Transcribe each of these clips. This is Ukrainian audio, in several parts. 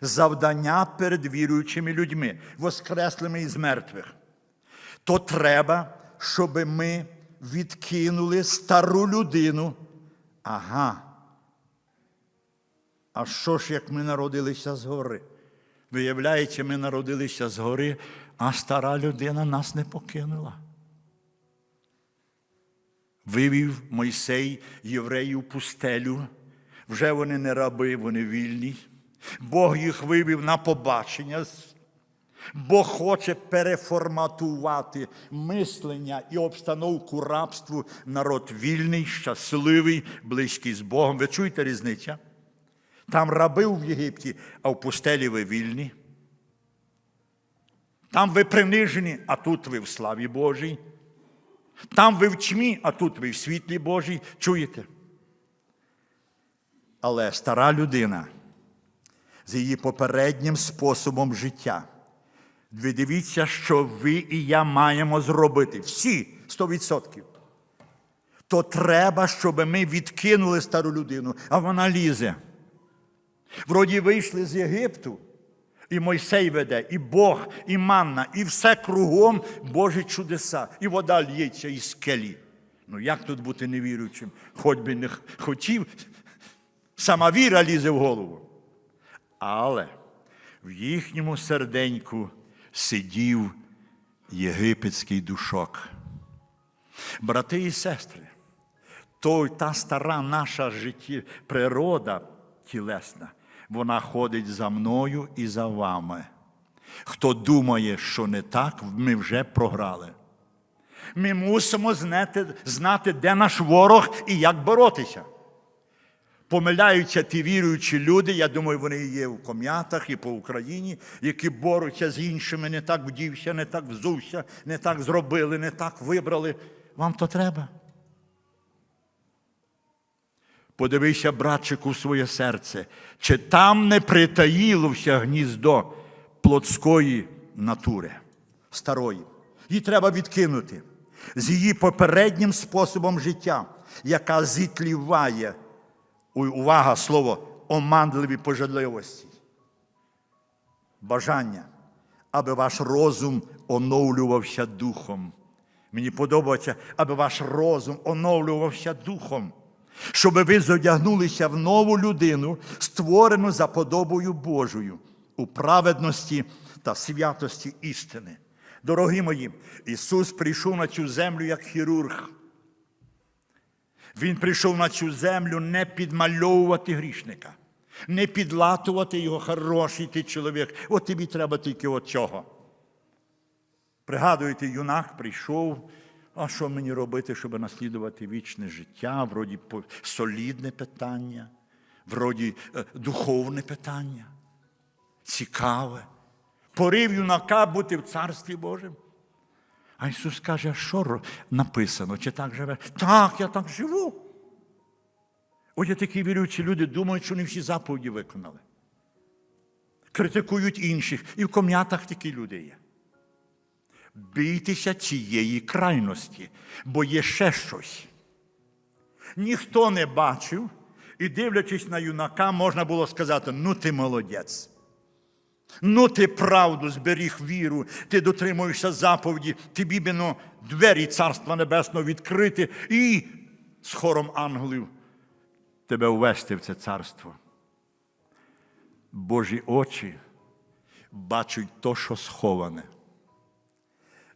завдання перед віруючими людьми, воскреслими із мертвих, то треба, щоб ми відкинули стару людину. Ага. А що ж, як ми народилися згори? Виявляється, ми народилися згори, а стара людина нас не покинула. Вивів Мойсей євреїв пустелю. Вже вони не раби, вони вільні. Бог їх вивів на побачення. Бог хоче переформатувати мислення і обстановку рабству. Народ вільний, щасливий, близький з Богом. Ви чуєте різниця? Там раби в Єгипті, а в пустелі ви вільні. Там ви принижені, а тут ви в славі Божій. Там ви в тьмі, а тут ви в світлі Божій. Чуєте? Але стара людина з її попереднім способом життя. Ви дивіться, що ви і я маємо зробити. Всі 100%. То треба, щоб ми відкинули стару людину, а вона лізе. Вроді вийшли з Єгипту, і Мойсей веде, і Бог, і манна, і все кругом Божі чудеса, і вода л'ється із скелі. Ну як тут бути невіруючим? Хоч би не хотів, сама віра лізе в голову. Але в їхньому серденьку сидів єгипетський душок. Брати і сестри, той, та стара наша житті, природа тілесна, вона ходить за мною і за вами. Хто думає, що не так, ми вже програли. Ми мусимо знати, знати, де наш ворог і як боротися. Помиляються ті віруючі люди, я думаю, вони є в ком'ятах і по Україні, які борються з іншими, не так вдівся, не так взувся, не так зробили, не так вибрали. Вам то треба. Подивися, братчику, в своє серце, чи там не притаїлося гніздо плотської натури, старої. Її треба відкинути з її попереднім способом життя, яка зітліває, Увага, слово, оманливі пожадливості. Бажання, аби ваш розум оновлювався духом. Мені подобається, аби ваш розум оновлювався духом, щоб ви зодягнулися в нову людину, створену за подобою Божою у праведності та святості істини. Дорогі мої, Ісус прийшов на цю землю як хірург. Він прийшов на цю землю не підмальовувати грішника, не підлатувати його хороший ти чоловік. От тобі треба тільки от цього. Пригадуєте, юнак прийшов. А що мені робити, щоб наслідувати вічне життя? Вроді солідне питання, вроді е, духовне питання, цікаве. Порив юнака бути в Царстві Божому. А Ісус каже, а що написано? Чи так живе? Так, я так живу. Ось є такі віруючі люди думають, що не всі заповіді виконали. Критикують інших. І в ком'ятах такі люди є. Бійтеся цієї крайності, бо є ще щось. Ніхто не бачив, і дивлячись на юнака, можна було сказати: ну ти молодець. Ну, ти правду зберіг віру, ти дотримуєшся заповіді, тобі біно двері Царства Небесного відкрити і з хором ангелів тебе ввести в це царство. Божі очі бачать то, що сховане.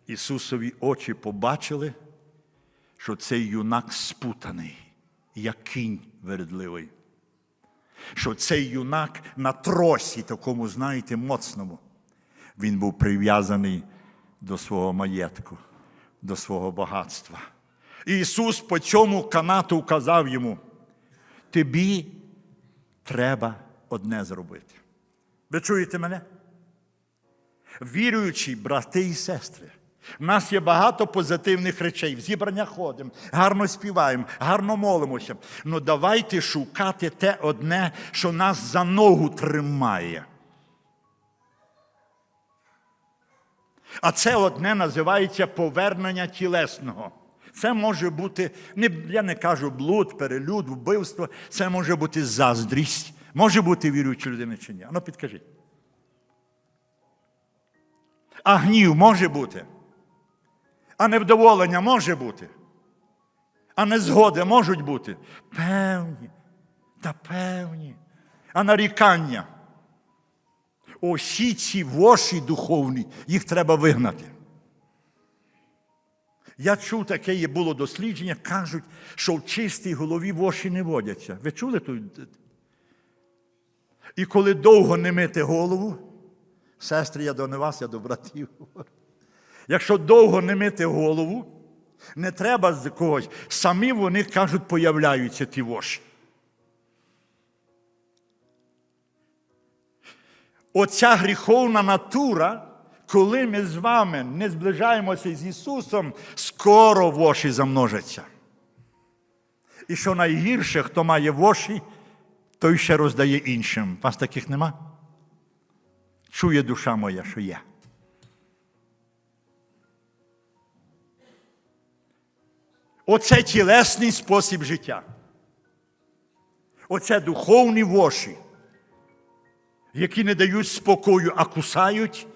Ісусові очі побачили, що цей юнак спутаний, як кінь вередливий що цей юнак на тросі, такому, знаєте, моцному, він був прив'язаний до свого маєтку, до свого багатства. І Ісус по цьому канату вказав йому: тобі треба одне зробити. Ви чуєте мене? Віруючі брати і сестри. У нас є багато позитивних речей. В зібрання ходимо, гарно співаємо, гарно молимося. Ну давайте шукати те одне, що нас за ногу тримає. А це одне називається повернення тілесного. Це може бути, я не кажу блуд, перелюд, вбивство, це може бути заздрість, може бути віруючою людиною чи ні? Ну, підкажіть. А гнів може бути. А невдоволення може бути. А незгоди можуть бути. Певні. Та певні. А нарікання. Усі ці воші духовні, їх треба вигнати. Я чув таке є було дослідження, кажуть, що в чистій голові воші не водяться. Ви чули ту? І коли довго не мити голову, сестри, я до не вас, я до братів. Якщо довго не мити голову, не треба з когось, самі вони кажуть, появляються ті воші. Оця гріховна натура, коли ми з вами не зближаємося з Ісусом, скоро воші замножаться. І що найгірше, хто має воші, той ще роздає іншим. Вас таких нема? Чує душа моя, що є. Оце тілесний спосіб життя. Оце духовні воші які не дають спокою, а кусають,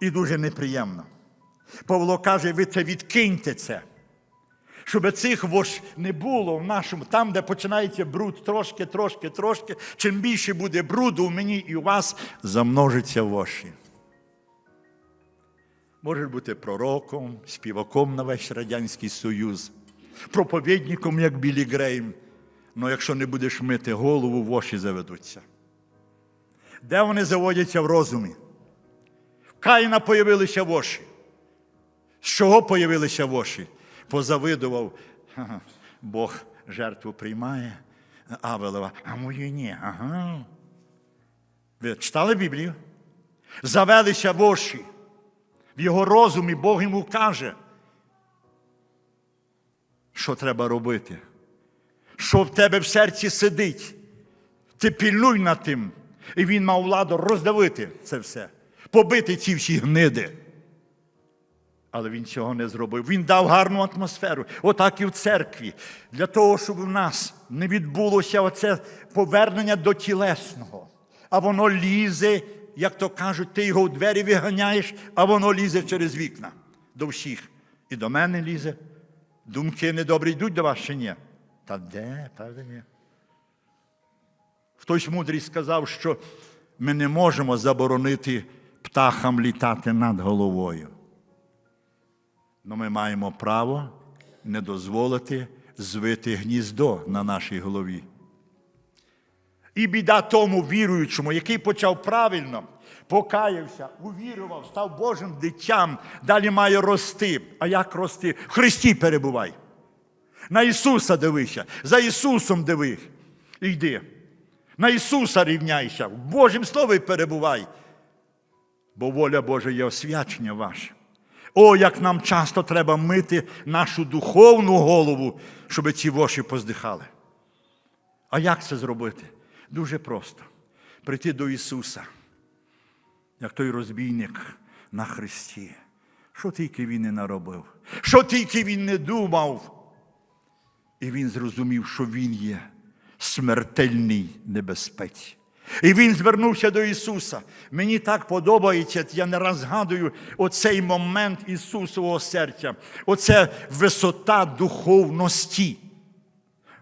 і дуже неприємно. Павло каже, ви це відкиньте це. Щоб цих вож не було в нашому, там, де починається бруд трошки, трошки, трошки, чим більше буде бруду в мені і у вас, замножиться воші. Можеш бути пророком, співаком на весь Радянський Союз, проповідником, як Білі Грейм. Але якщо не будеш мити голову, воші заведуться. Де вони заводяться в розумі? В Каїна появилися воші. З чого появилися воші? Позавидував, «Ха-ха, Бог жертву приймає, Авелева, а мою ні. Ага. Ви читали Біблію? Завелися воші. В його розумі Бог йому каже, що треба робити. Що в тебе в серці сидить. Ти пільнуй над тим. І він мав владу роздавити це все, побити ці всі гниди. Але він цього не зробив. Він дав гарну атмосферу, отак і в церкві, для того, щоб у нас не відбулося оце повернення до тілесного. А воно лізе, як то кажуть, ти його в двері виганяєш, а воно лізе через вікна до всіх. І до мене лізе. Думки недобрі йдуть до вас чи ні? Та де, правда, ні. Хтось мудрий сказав, що ми не можемо заборонити птахам літати над головою. Але ми маємо право не дозволити звити гніздо на нашій голові. І біда тому віруючому, який почав правильно, покаявся, увірував, став Божим дитям, далі має рости. А як рости? В Христі перебувай. На Ісуса дивися, за Ісусом диви. Йди. На Ісуса рівняйся, в Божім Слові перебувай. Бо воля Божа є освячення ваше. О, як нам часто треба мити нашу духовну голову, щоб ці воші поздихали. А як це зробити? Дуже просто. Прийти до Ісуса, як той розбійник на Христі. Що тільки Він не наробив, що тільки Він не думав. І він зрозумів, що Він є смертельній небезпеці. І він звернувся до Ісуса. Мені так подобається, я не раз згадую оцей момент Ісусового серця, оце висота духовності.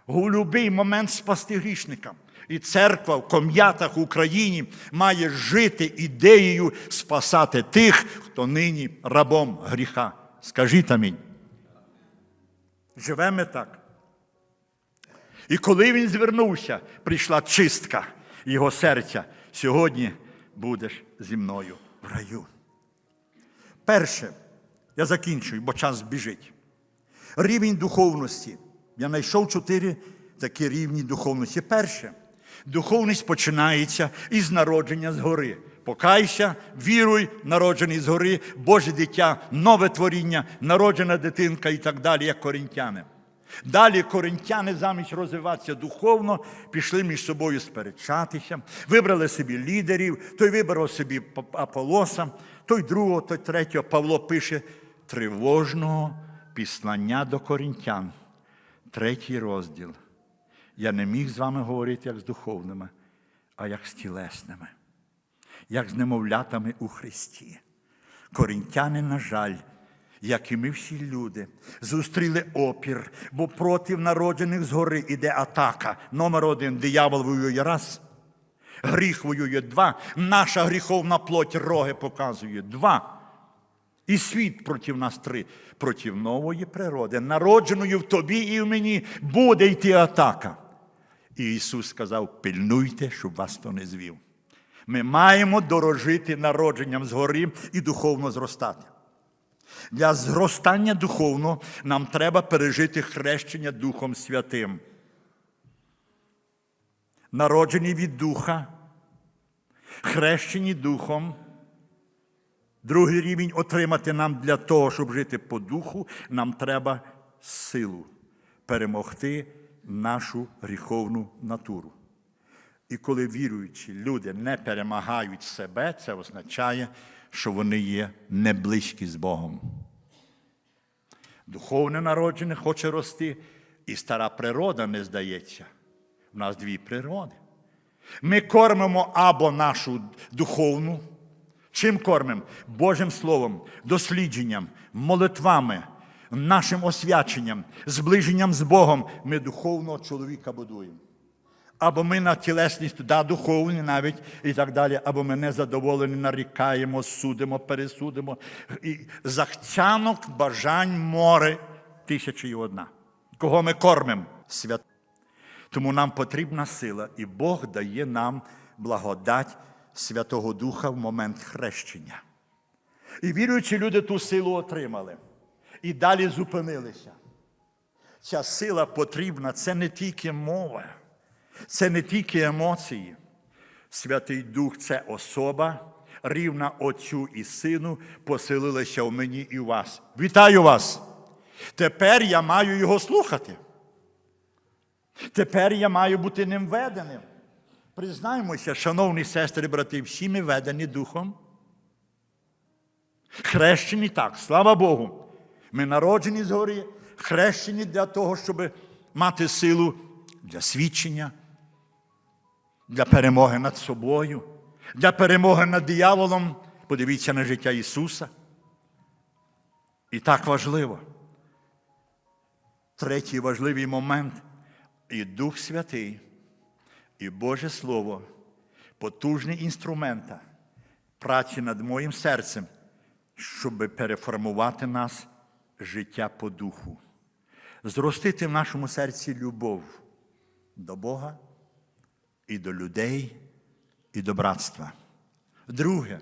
У будь-який момент спасти грішника. І церква в ком'ятах в Україні має жити ідеєю спасати тих, хто нині рабом гріха. Скажіть амінь. Живемо так. І коли він звернувся, прийшла чистка його серця. Сьогодні будеш зі мною в раю. Перше, я закінчую, бо час біжить. Рівень духовності. Я знайшов чотири такі рівні духовності. Перше, духовність починається із народження згори. Покайся, віруй, народжений згори, Боже дитя, нове творіння, народжена дитинка і так далі, як коринтяни. Далі коринтяни замість розвиватися духовно, пішли між собою сперечатися, вибрали собі лідерів, той вибрав собі Аполоса, той другого, той третього. Павло пише тривожного післання до коринтян. Третій розділ. Я не міг з вами говорити як з духовними, а як з тілесними, як з немовлятами у Христі. Корінтяни, на жаль, як і ми всі люди, зустріли опір, бо проти народжених згори іде атака. Номер один диявол воює раз. Гріх воює два. Наша гріховна плоть роги показує два. І світ проти нас три. Проти нової природи, народженої в тобі і в мені, буде йти атака. І Ісус сказав: пильнуйте, щоб вас хто не звів. Ми маємо дорожити народженням згори і духовно зростати. Для зростання духовно нам треба пережити хрещення Духом Святим. Народжені від Духа, хрещені Духом. Другий рівень отримати нам для того, щоб жити по духу, нам треба силу перемогти нашу гріховну натуру. І коли віруючі люди не перемагають себе, це означає, що вони є не близькі з Богом. Духовне народження хоче рости, і стара природа не здається. У нас дві природи. Ми кормимо або нашу духовну. Чим кормимо? Божим Словом, дослідженням, молитвами, нашим освяченням, зближенням з Богом ми духовного чоловіка будуємо. Або ми на тілесність, да, духовні навіть і так далі, або ми незадоволені, нарікаємо, судимо, пересудимо. І захцянок бажань море тисячі і одна. Кого ми кормимо? Свят. Тому нам потрібна сила, і Бог дає нам благодать Святого Духа в момент хрещення. І віруючі люди ту силу отримали далі зупинилися. Ця сила потрібна це не тільки мова, це не тільки емоції. Святий Дух це особа, рівна Отцю і Сину, поселилася в мені і в вас. Вітаю вас! Тепер я маю його слухати. Тепер я маю бути ним веденим. Признаймося, шановні сестри, брати, всі ми ведені Духом. Хрещені так, слава Богу. Ми народжені згорі, хрещені для того, щоб мати силу для свідчення, для перемоги над собою, для перемоги над дияволом. Подивіться на життя Ісуса. І так важливо. Третій важливий момент і Дух Святий, і Боже Слово, потужні інструмента праці над моїм серцем, щоб переформувати нас життя по духу, зростити в нашому серці любов до Бога і до людей, і до братства. Друге,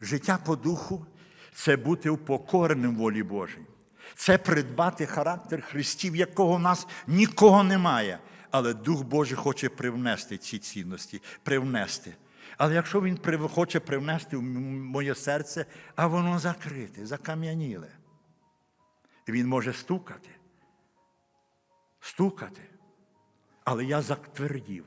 життя по духу це бути упокореним волі Божій. Це придбати характер Христів, якого в нас нікого немає. Але Дух Божий хоче привнести ці цінності, привнести. Але якщо Він хоче привнести в моє серце, а воно закрите, закам'яніле, він може стукати, стукати. Але я затвердів.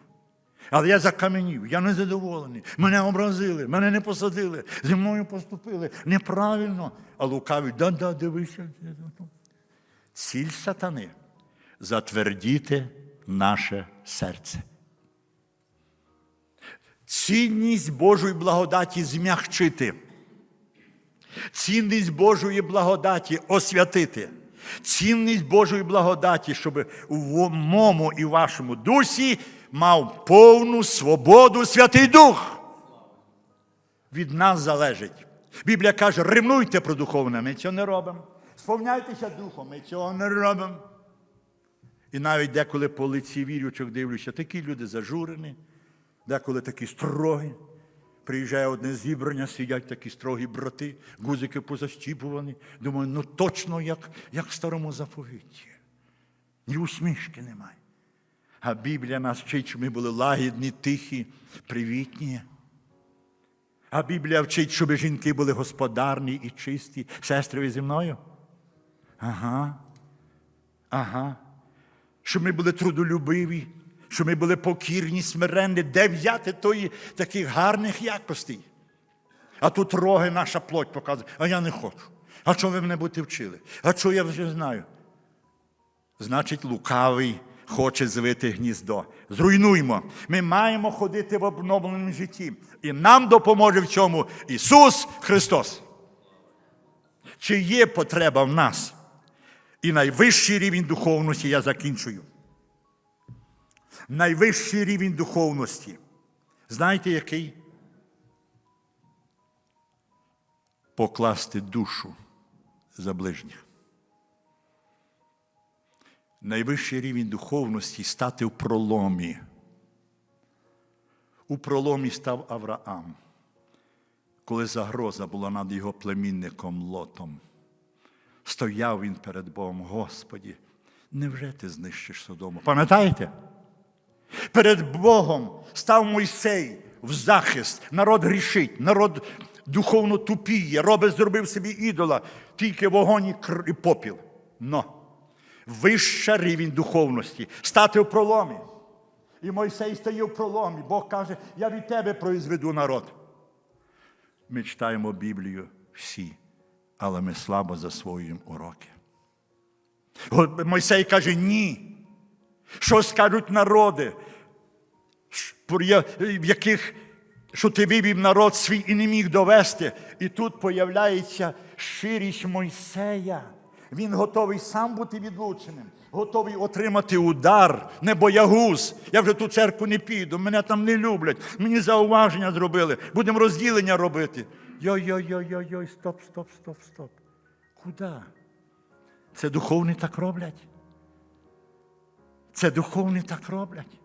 Але я закам'янів, я незадоволений. Мене образили, мене не посадили, зі мною поступили неправильно. А лукавий, да-да, дивися. Ціль сатани затвердіти наше серце. Цінність Божої благодаті змягчити. Цінність Божої благодаті освятити. Цінність Божої благодаті, щоб у моєму і вашому дусі мав повну свободу Святий Дух. Від нас залежить. Біблія каже, ревнуйте про духовне, ми цього не робимо. Сповняйтеся духом, ми цього не робимо. І навіть деколи по лиці віруючих дивлюся, такі люди зажурені, деколи такі строгі. Приїжджає одне зібрання, сидять такі строгі брати, гузики позащіпувані. Думаю, ну точно як, як в старому заповіті. Ні усмішки немає. А Біблія нас вчить, щоб ми були лагідні, тихі, привітні. А Біблія вчить, щоб жінки були господарні і чисті. Сестри, ви зі мною? Ага. Ага. Щоб ми були трудолюбиві, щоб ми були покірні, смиренні, де взяти тої таких гарних якостей. А тут роги наша плоть показує, а я не хочу. А що ви мене будете вчили? А що я вже знаю? Значить, лукавий хоче звити гніздо. Зруйнуймо. Ми маємо ходити в обновленому житті. І нам допоможе в цьому Ісус Христос. Чи є потреба в нас? І найвищий рівень духовності я закінчую. Найвищий рівень духовності. Знаєте який? Покласти душу за ближніх. Найвищий рівень духовності стати в проломі. У проломі став Авраам, коли загроза була над його племінником Лотом. Стояв він перед Богом, Господі, невже ти знищиш Содому? Пам'ятаєте? Перед Богом став Мойсей в захист. Народ грішить, народ духовно тупіє, робить, зробив собі ідола, тільки вогонь і попіл. Но вища рівень духовності стати в проломі. І Мойсей стає в проломі. Бог каже, я від тебе произведу народ. Ми читаємо Біблію всі, але ми слабо засвоюємо уроки. Мойсей каже, ні. Що скажуть народи, в яких що ти вивів народ свій і не міг довести. І тут появляється щирість Мойсея. Він готовий сам бути відлученим, готовий отримати удар, не боягуз. Я вже ту церкву не піду, мене там не люблять, мені зауваження зробили, будемо розділення робити. Йой-йой-йой-йой, стоп, стоп, стоп, стоп. Куди? Це духовні так роблять. Це духовні так роблять.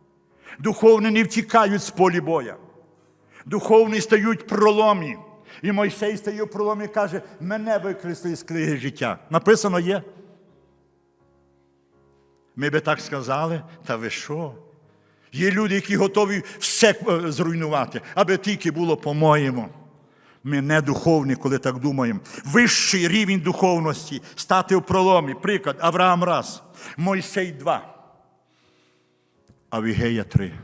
Духовні не втікають з полі боя. Духовні стають проломі. І Мойсей стає в проломі і каже, мене викресли з книги життя. Написано є. Ми би так сказали, та ви що? Є люди, які готові все е, зруйнувати, аби тільки було по-моєму. Ми не духовні, коли так думаємо. Вищий рівень духовності стати в проломі. Приклад, Авраам раз, Мойсей два. Авігея 3.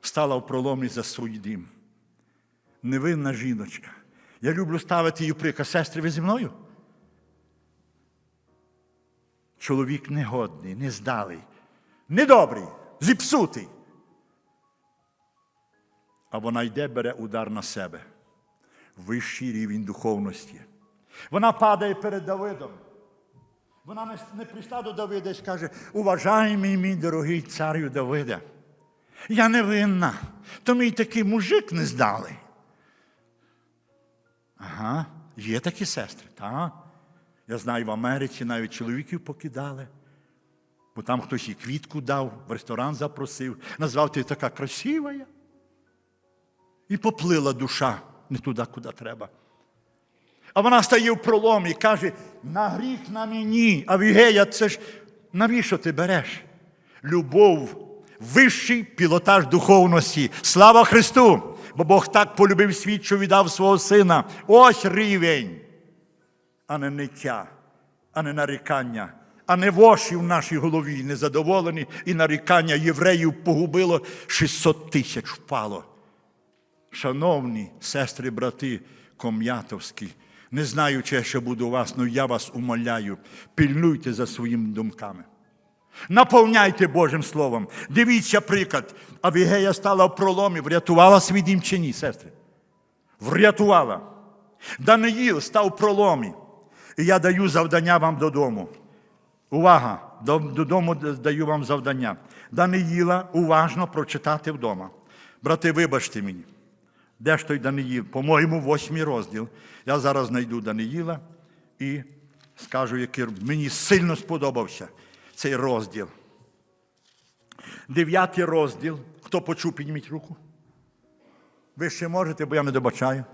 Стала в проломі за свій дім. Невинна жіночка. Я люблю ставити її в приклад. Сестри, ви зі мною? Чоловік негодний, нездалий, недобрий, зіпсутий. А вона йде, бере удар на себе. Вищий рівень духовності. Вона падає перед Давидом. Вона не, прийшла до Давида і скаже, уважаємий мій дорогий царю Давида, я не винна, то мій такий мужик не здалий. Ага, є такі сестри, так. Я знаю, в Америці навіть чоловіків покидали, бо там хтось і квітку дав, в ресторан запросив, назвав ти така красива. І поплила душа не туди, куди треба. А вона стає в проломі і каже: на гріх на мені. А Вігея, це ж навіщо ти береш? Любов, вищий пілотаж духовності. Слава Христу! Бо Бог так полюбив світ, що віддав свого сина. Ось рівень, а не ниття, а не нарікання, а не воші в нашій голові незадоволені, і нарікання євреїв погубило 600 тисяч впало. Шановні сестри, брати ком'ятовські, не знаю, чи я ще буду у вас, але я вас умоляю, пильнуйте за своїми думками. Наповняйте Божим Словом. Дивіться приклад. Авігея стала в проломі, врятувала свій дім чи ні, сестри? Врятувала. Даниїл став в проломі. І я даю завдання вам додому. Увага! Додому даю вам завдання. Даниїла уважно прочитати вдома. Брати, вибачте мені. Де ж той Даниїл? По-моєму, восьмий розділ. Я зараз знайду Даниїла і скажу, який мені сильно сподобався цей розділ. Дев'ятий розділ. Хто почув, підніміть руку. Ви ще можете, бо я не добачаю.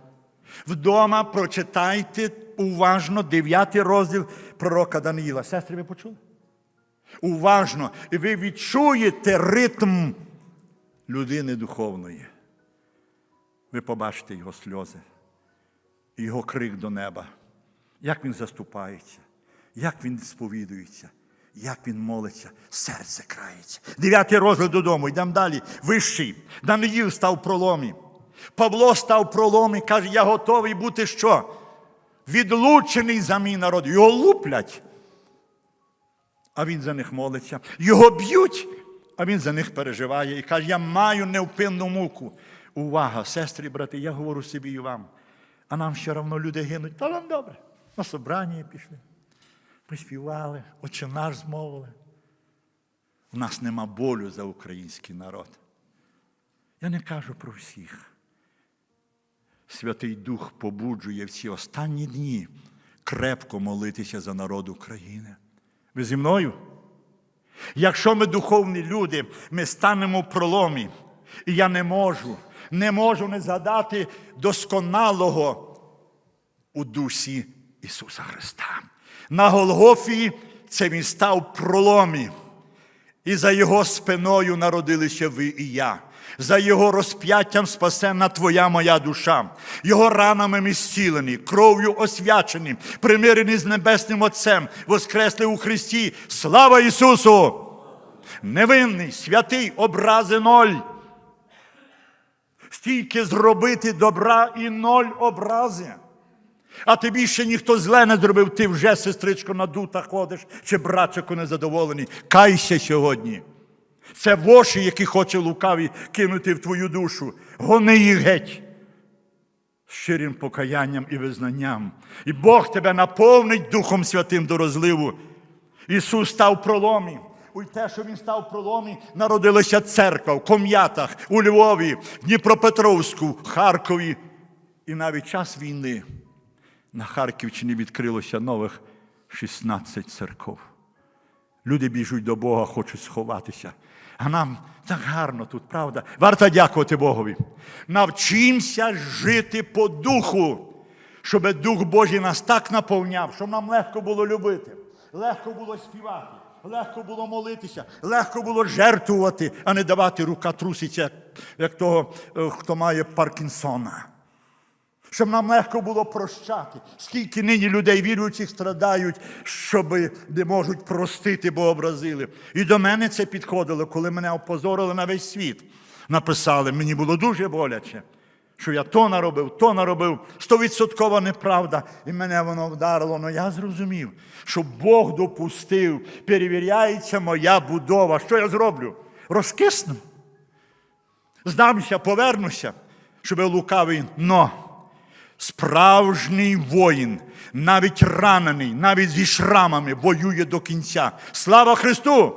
Вдома прочитайте уважно дев'ятий розділ пророка Даниїла. Сестри, ви почули? Уважно. І ви відчуєте ритм людини духовної. Ви побачите його сльози, його крик до неба, як він заступається, як він сповідується, як він молиться, серце крається. Дев'ятий розділ додому, йдемо далі. Вищий. Даниїл став проломі. Павло став в проломі, каже, я готовий бути що? Відлучений за мій народ. Його луплять. а він за них молиться. Його б'ють, а він за них переживає і каже: Я маю невпинну муку. Увага, сестри брати, я говорю собі і вам. А нам все одно люди гинуть. Та нам добре. На собрання пішли, поспівали, отче наш змовили. У нас нема болю за український народ. Я не кажу про всіх. Святий Дух побуджує в ці останні дні крепко молитися за народ України. Ви зі мною? Якщо ми духовні люди, ми станемо в проломі. І я не можу, не можу не згадати досконалого у дусі Ісуса Христа. На Голгофі це Він став проломі. І за його спиною народилися ви і я. За його розп'яттям спасена твоя моя душа. Його ранами ми зцілені, кров'ю освячені, примирені з Небесним Отцем, воскресли у Христі. Слава Ісусу! Невинний, святий, образи ноль. Стільки зробити добра і ноль образи. А тобі ще ніхто зле не зробив, ти вже, сестричко, надута ходиш, чи братчику незадоволений. Кайся сьогодні. Це воші, які хоче лукаві кинути в твою душу. Гони їх геть. Щирим покаянням і визнанням. І Бог тебе наповнить Духом Святим до розливу. Ісус став проломі. У те, що Він став проломі, народилася церква в Ком'ятах, у Львові, в Дніпропетровську, Харкові. І навіть час війни на Харківщині відкрилося нових 16 церков. Люди біжуть до Бога, хочуть сховатися. А нам так гарно тут, правда? Варто дякувати Богові. Навчимося жити по духу, щоб Дух Божий нас так наповняв, щоб нам легко було любити, легко було співати, легко було молитися, легко було жертвувати, а не давати рука труситься, як того, е, хто має Паркінсона щоб нам легко було прощати. Скільки нині людей віруючих страдають, щоб не можуть простити, бо образили. І до мене це підходило, коли мене опозорили на весь світ. Написали, мені було дуже боляче, що я то наробив, то наробив. Стовідсоткова неправда. І мене воно вдарило. Але я зрозумів, що Бог допустив, перевіряється моя будова. Що я зроблю? Розкисну. Здамся, повернуся, щоб лукавий. Но Справжній воїн, навіть ранений, навіть зі шрамами, воює до кінця. Слава Христу!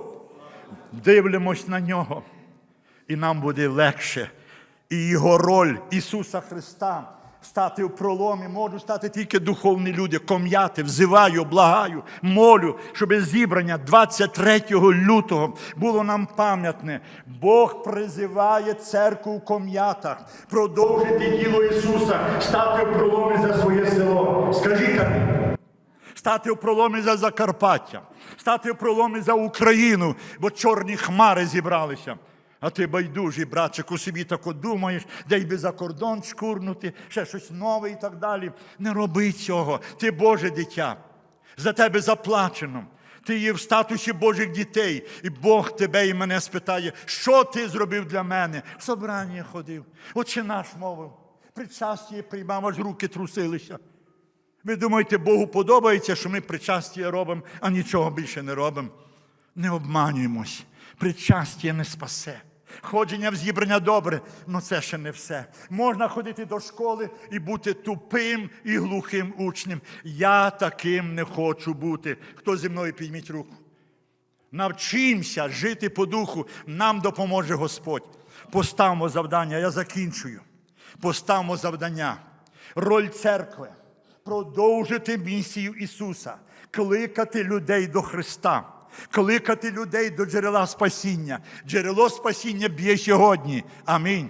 Дивимось на нього, і нам буде легше. І його роль Ісуса Христа стати в проломі можуть стати тільки духовні люди. Ком'яти, взиваю, благаю, молю, щоб зібрання 23 лютого було нам пам'ятне. Бог призиває церкву в ком'ятах, продовжити діло Ісуса, стати в проломі за своє село. Скажіть амінь. Стати в проломі за Закарпаття, стати в проломі за Україну, бо чорні хмари зібралися. А ти байдужий, братчику, собі тако думаєш, де й би за кордон шкурнути, ще щось нове і так далі. Не роби цього. Ти Боже дитя. За тебе заплачено. Ти є в статусі Божих дітей, і Бог тебе і мене спитає, що ти зробив для мене? В собрання ходив, отче наш мовив, причастя приймав, аж руки трусилися. Ви думаєте, Богу подобається, що ми причастя робимо, а нічого більше не робимо? Не обманюємось. Причастя не спасе. Ходження в зібрання добре, але це ще не все. Можна ходити до школи і бути тупим і глухим учнем. Я таким не хочу бути. Хто зі мною підміть руку? Навчимося жити по духу, нам допоможе Господь. Поставимо завдання, я закінчую. Поставимо завдання. Роль церкви продовжити місію Ісуса, кликати людей до Христа, кликати людей до джерела спасіння. Джерело спасіння б'є сьогодні. Амінь.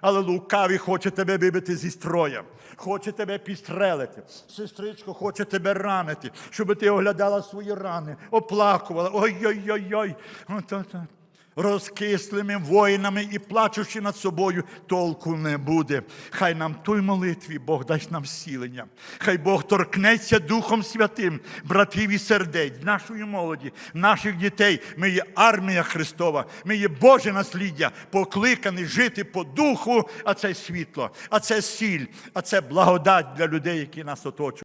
Але лукавий хоче тебе вибити зі строя, хоче тебе підстрелити. Сестричко хоче тебе ранити, щоб ти оглядала свої рани, оплакувала. Ой-ой-ой-ой. От-от-от. Розкислими воїнами і плачучи над собою, толку не буде. Хай нам той молитві Бог дасть нам зцілення. Хай Бог торкнеться Духом Святим, братів і сердець, нашої молоді, наших дітей. Ми є армія Христова, ми є Боже насліддя, покликані жити по духу, а це світло, а це сіль, а це благодать для людей, які нас оточують.